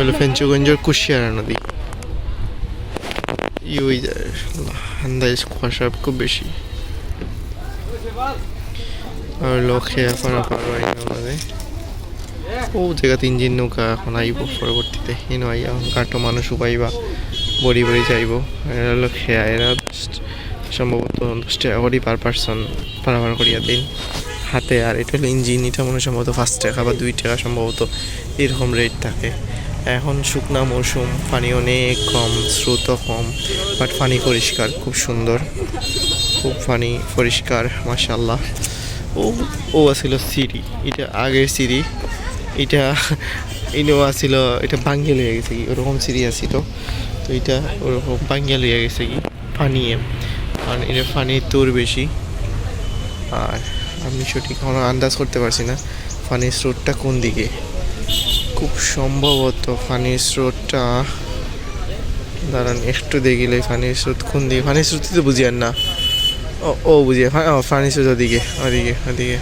হলো ফেঞ্চুগঞ্জের কুশিয়ারা নদী। খুব বেশি। আর লোক খেয়া পারা পারো আমাদের। ও জায়গাতে ইঞ্জিন নৌকা এখন আইব পরবর্তীতে। ইনো আইয়া এখন কাটো মানুষ উপাইবা, বড়ি বড়ি যাইব। এরা হলো এরা সম্ভবত পার পার্সন করিয়া দিন। হাতে আর এটা হলো ইঞ্জিন এটা মনে সম্ভবত পাঁচ টাকা বা দুই টাকা সম্ভবত এরকম রেট থাকে। এখন শুকনা মৌসুম পানি অনেক কম, স্রোত কম বাট পানি পরিষ্কার, খুব সুন্দর। খুব পানি পরিষ্কার মাশাল্লাহ ও ও আছিল সিঁড়ি, এটা আগের সিঁড়ি। এটা ইনো আছিল, এটা বাঙ্গিয়া লইয়া গেছে কি? ওরকম সিঁড়ি আছিল তো। তো এটা ওরকম বাঙ্গিয়া লইয়া গেছে কি? পানিয়ে কারণ এটা পানি তোর বেশি। আর আমি সঠিক কোনো আন্দাজ করতে পারছি না। পানির স্রোতটা কোন দিকে? খুব সম্ভবত পানির স্রোতটা দাঁড়ান, একটু দেখিলে পানির স্রোত কোন দিকে। পানির স্রোত তো বুঝি আর না। ও ও বুঝি ও পানির স্রোত ওদিকে ওদিকে ওদিকে।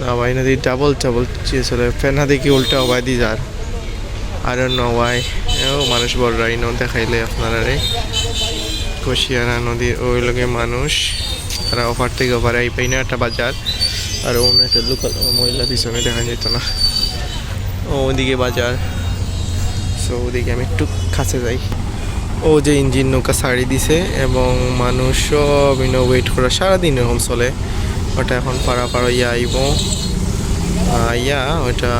না ভাই নদী ডাবল ডাবল চলে ফেনা দেখি উল্টা ওবাই দি যার। আর নওয়াই ও, মানুষ বড়রা ন, দেখাইলে আপনারা রে। কুশিয়ারা নদীর ওই লোকে মানুষ। তারা অফার থেকে অফারে আই পাই না একটা বাজার। আর অন্য একটা লোকাল মহিলা পিছনে দেখা যেত না। ওদিকে বাজার। সো ওদিকে আমি একটু কাছে যাই। ও যে ইঞ্জিন নৌকা সারি দিছে এবং মানুষ সব ইনো ওয়েট করা সারাদিন এরকম চলে। ওটা এখন পাড়া পাড়া ইয়া আইব ইয়া, ওটা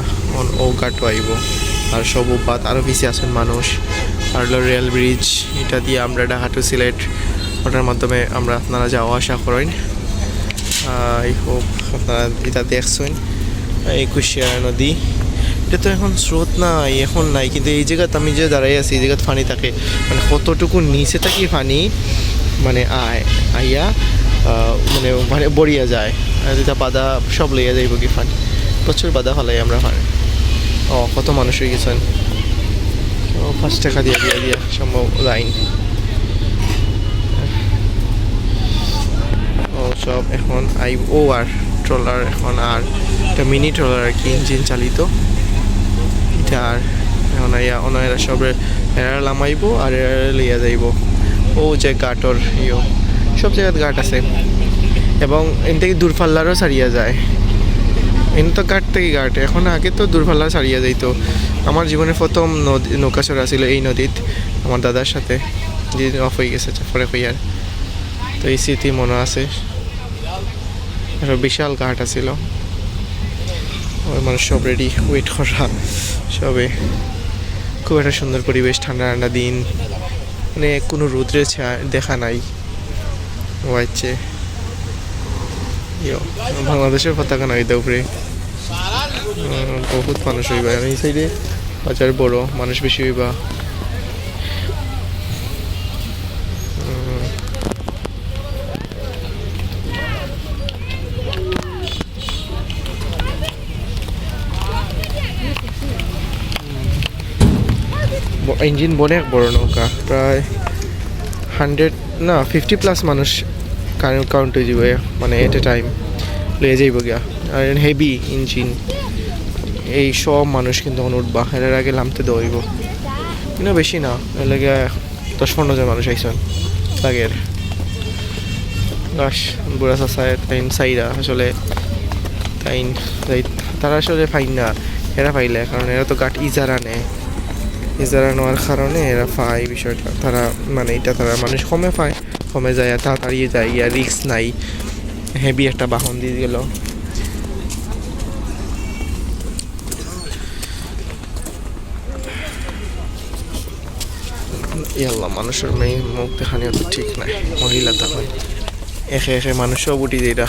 ও কাটো আইব। আর সব উপাত আরও বেশি আছেন মানুষ। আর রেল ব্রিজ এটা দিয়ে আমরা ঢাকা টু সিলেট, ওটার মাধ্যমে আমরা আপনারা যাওয়া আসা করেন। আই হোপ আপনারা এটা দেখছেন এই কুশিয়ারা নদী। এটা তো এখন স্রোত নাই, এখন নাই। কিন্তু এই জায়গাতে আমি যে দাঁড়াই আছি, এই জায়গাতে পানি থাকে। মানে কতটুকু নিচে থাকি পানি মানে আয়, আইয়া মানে মানে বড়িয়া যায়। যেটা বাধা, সব লইয়া যাইব কি পানি প্রচুর বাধা ফেলাই আমরা পানি ও, কত মানুষ হয়ে গেছেন। ও, পাঁচ টাকা দিয়ে দিয়ে দিয়ে, সম্ভব লাইন ও, সব এখন আই, ও আর ট্রলার এখন আর, একটা মিনি ট্রলার আর কি ইঞ্জিন চালিত। আর এখন অনয়েরা সব এরা লামাইব আর এরা লইয়া যাইব। ও যে গাটর ইয়ো, সব জায়গায় ঘাট আছে। এবং এন থেকে দূরপাল্লারও ছাড়িয়া যায়। এন তো ঘাট থেকে ঘাট, এখন আগে তো দূরপাল্লা ছাড়িয়া যাইতো। আমার জীবনের প্রথম নদী নৌকা চড়া ছিল এই নদীত, আমার দাদার সাথে। যে অফ হয়ে গেছে পরে হইয়ার। তো এই স্মৃতি মনে আছে। বিশাল ঘাট আছিল। ওই মানুষ সব রেডি ওয়েট করা। সবে খুব একটা সুন্দর পরিবেশ, ঠান্ডা ঠান্ডা দিন। মানে কোনো রোদ্রে দেখা নাই। হচ্ছে বাংলাদেশের পতাকা নাই উপরে। বহুত মানুষ হইবা। এই সাইডে বাজার বড়, মানুষ বেশি হইবা। ইঞ্জিন অনেক বড় নৌকা, প্রায় হান্ড্রেড না ফিফটি প্লাস মানুষ কাউন্ট হয়ে যাবে মানে এট এ টাইম লয়ে যাইব গিয়া। আর হেভি ইঞ্জিন এই সব মানুষ কিন্তু এখন উঠবা এর আগে নামতে দৌড়িব কিন্তু বেশি না, এর লাগে দশ পনেরো জন মানুষ আইসন লাগের গাছ বুড়া চাষায় তাইন সাইরা, আসলে তাই, তারা আসলে ফাইন না, এরা পাইলে কারণ এরা তো গাট ইজারা নেয়। ইজারা নেওয়ার কারণে এরা পায় বিষয়টা। তারা মানে এটা তারা মানুষ কমে পায়, কমে যায় তাড়াতাড়ি যায়। ইয়া রিক্স নাই। হেভি একটা বাহন দিয়ে গেল ইয়াল্লা মানুষের মেয়ে মুখ দেখানিও তো ঠিক নাই। মহিলা তখন একে একে মানুষও উঠি যেটা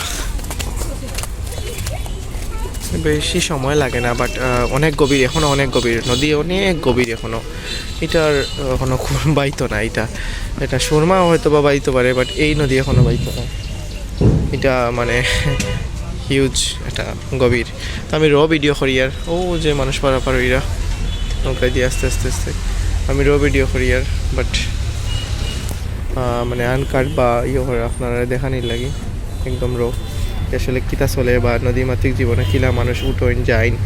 বেশি সময় লাগে না বাট অনেক গভীর এখনও অনেক গভীর। নদী অনেক গভীর এখনও এটার আহ, এখনও খুব বাইতো না এটা। এটা সুরমা হয়তো বা বাইতে পারে বাট এই নদী এখনও বাইতো না এটা মানে হিউজ এটা গভীর। তো আমি র ভিডিও করি আর। ও যে মানুষ পারা পারাপার ওইরা নৌকায় দিয়ে আস্তে আস্তে আস্তে। আমি র ভিডিও করি আর বাট মানে আনকাট বা ইয়ে করে আপনারা দেখানির লাগে। একদম রো। আসলে কিতা চলে বা নদীমাতৃক জীবনে কিলা মানুষ উঠোইন যাইন,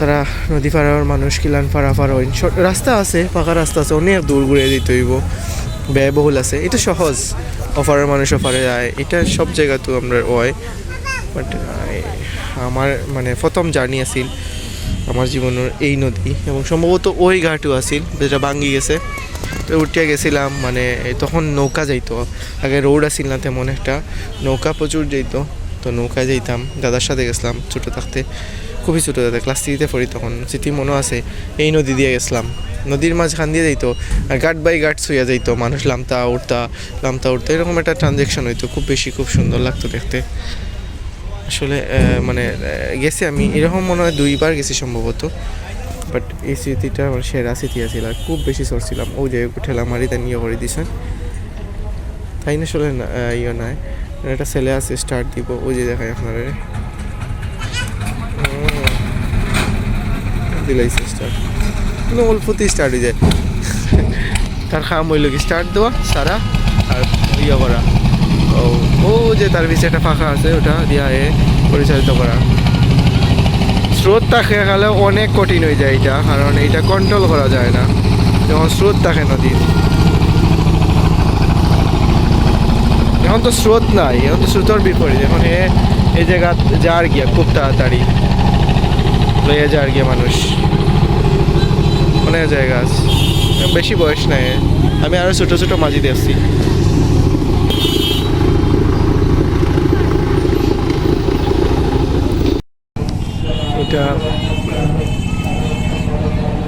তারা নদী পাড়ার মানুষ, কিলান পাড়া পাড়া হইন রাস্তা আছে, পাকা রাস্তা আছে, অনেক দূর ঘুরে দিতে হইব। ব্যয়বহুল আছে। এটা সহজ। অফারের মানুষ অফারে যায়। এটা সব জায়গাতেও আমরা হয়। বাট আমার মানে প্রথম জার্নি আছিল। আমার জীবনের এই নদী। এবং সম্ভবত ওই ঘাটও আছিল, যেটা ভাঙ্গি গেছে। তো উঠিয়া গেছিলাম মানে তখন নৌকা যাইতো। আগে রোড আসিল না তেমন একটা। নৌকা প্রচুর যাইতো। তো নৌকায় যাইতাম। দাদার সাথে গেছিলাম ছোটো থাকতে। খুবই ছোটো দাদা ক্লাস থ্রিতে পড়ি তখন। স্মৃতি মনে আছে, এই নদী দিয়ে গেছিলাম। নদীর মাঝখান দিয়ে যাইতো। আর গাট বাই গাট শুয়ে যাইতো। মানুষ লামতা উঠতা লামতা উঠতা, এরকম একটা ট্রানজেকশন হইতো। খুব বেশি, খুব সুন্দর লাগতো দেখতে। আসলে মানে গেছি আমি, এরকম মনে হয় দুইবার গেছি সম্ভবত। বাট এই স্মৃতিটা আমার সেরা স্মৃতি আছিল আর খুব বেশি সরছিলাম ও যে ঠেলা মারি তা নিয়ে করে দিছেন। তাই না আসলে ইয়ে নাই। একটা ছেলে আছে স্টার্ট দিব, ওই যে দেখায় আপনারা। দিলাইছে স্টার্ট কোনো অল্পতেই স্টার্ট হয়ে যায়। তার খাম হইল কি স্টার্ট দেওয়া, সারা, আর ইয়ে করা। ও যে তার পিছিয়ে একটা ফাঁকা আছে, ওটা দিয়া এ পরিচালিত করা। স্রোত থাকে গেলে অনেক কঠিন হয়ে যায় এটা, কারণ এইটা কন্ট্রোল করা যায় না। যখন স্রোত থাকে নদীর। এখন তো স্রোত নাই, এখন তো স্রোতর বিপরীত। এখন এ এই জায়গা যার গিয়া খুব তাড়াতাড়ি। লইয়া যার গিয়া মানুষ। অনেক জায়গা আছে। বেশি বয়স নাই আমি আরও ছোট ছোট মাঝি দেখছি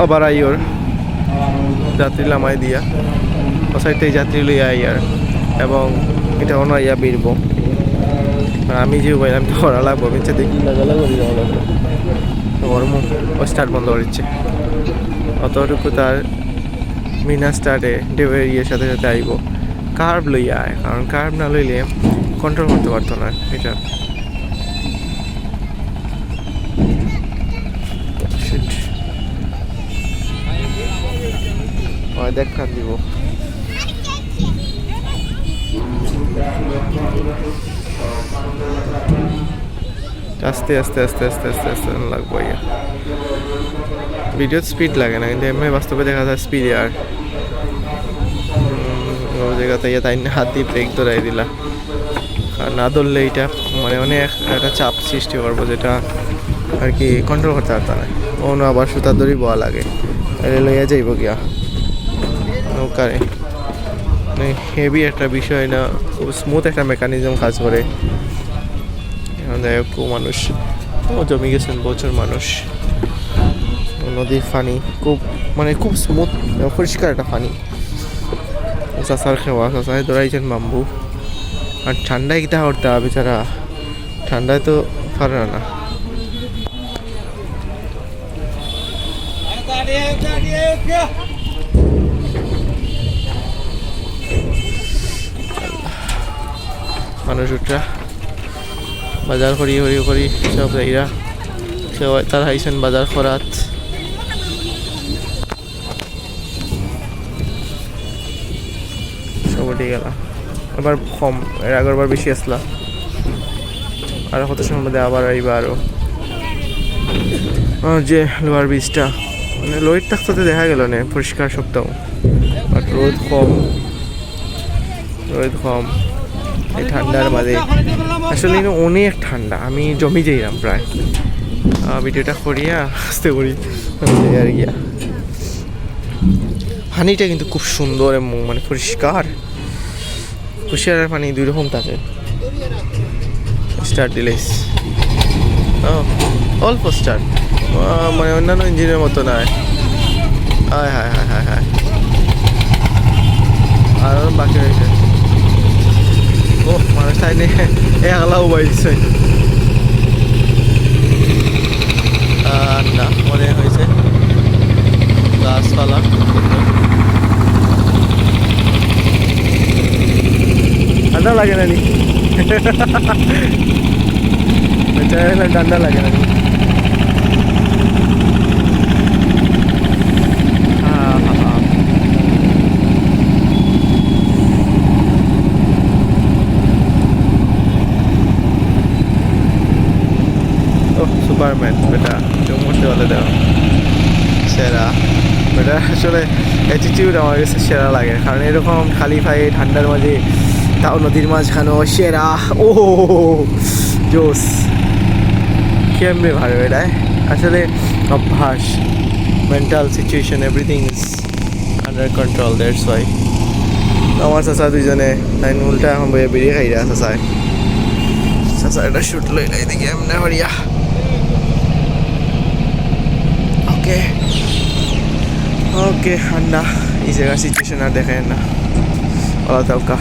আবার আইয়র। যাত্রী লামাই দিয়া। ও যাত্রী লইয়া আইয়ার। এবং এটা অন্য আইয়া বিরব আর আমি যে বাইলাম তো করা লাগবো আমি ইচ্ছে দেখি। লাগালা করি গরম ও স্টার্ট বন্ধ করেছে অতটুকু তার মিনা স্টার্টে ডেভের ইয়ের সাথে সাথে আইব। কার্ভ লইয়া আয়, কারণ কার্ভ না লইলে কন্ট্রোল করতে পারতো না, এটা। হয়, দেখ দিব। আস্তে আস্তে আস্তে আস্তে আস্তে আস্তে লাগবো ইয়া ভিডিওর স্পিড লাগে না, কিন্তু এমনি বাস্তবে দেখা যায় স্পিড আর। ও জায়গাতে ইয়ে তাই হাত দিয়ে ব্রেক ধরাই দিলা। আর না ধরলে এটা মানে অনেক একটা চাপ সৃষ্টি করব যেটা আর কি কন্ট্রোল করতে পারতো না। অন্য আবার সুতা দড়ি বয়া লাগে। লইয়া যাইব গিয়া। নৌকারে মানে হেভি একটা বিষয় না খুব স্মুথ একটা মেকানিজম কাজ করে যাই হোক মানুষ জমি গেছেন প্রচুর মানুষ নদীর পানি খুব মানে খুব স্মুথ পরিষ্কার একটা পানি চাষার খেওয়া চাষায় ধরাইছেন বাম্বু আর ঠান্ডায় কিটা করতে হবে বেচারা ঠান্ডায় তো পারে না মানুষ বাজার করি করি করি, সব জায়গা। কেউ তার হাইছেন বাজার করাত সব উঠে গেল। এবার কম, এর আগের বেশি আসলা। আর কত সময় মধ্যে আবার আইবা আরও। আর যে লোয়ার বীজটা মানে লোয়ের থাকতে দেখা গেল না, পরিষ্কার সপ্তাহ বাট রোদ কম। রোদ কম। ঠান্ডার মাঝে আসলে অনেক ঠান্ডা। আমি জমি যাইলাম প্রায়। ভিডিওটা করিয়া আসতে করি আর গিয়া। পানিটা কিন্তু খুব সুন্দর এবং মানে পরিষ্কার। কুশিয়ারের পানি দুই রকম থাকে স্টার দিলেস অল্প স্টার মানে অন্যান্য ইঞ্জিনের মতো নয়। হায় হায় হায় হায় হায়। আর বাকি রয়েছে ও মানুষ তাইলে একলাও বাইছে আর না মনে হয়েছে গাছপালা খুব সুন্দর ঠান্ডা লাগে না নি বেচারা ঠান্ডা লাগে না নি আহা। ও বেটা। হলে দেখো সেরা। বেটা, আসলে অ্যাটিটিউড আমার কাছে সেরা লাগে। কারণ এরকম খালি ফাই ঠান্ডার মাঝে, তাও নদীর মাঝখানেও সেরা। ও, জোস। কেমনে ভালো এটাই আসলে অভ্যাস mental situation everything is under control that's why আমার চাচা দুইজনে তাই উল্টা এখন বইয়ে বেরিয়ে খাইরা চাচায় চাচা এটা শুট লই লাই দেখি এমনি হরিয়া। ওকে ওকে ঠান্ডা এই জায়গার সিচুয়েশন আর দেখেন না। আল্লাহ তালকা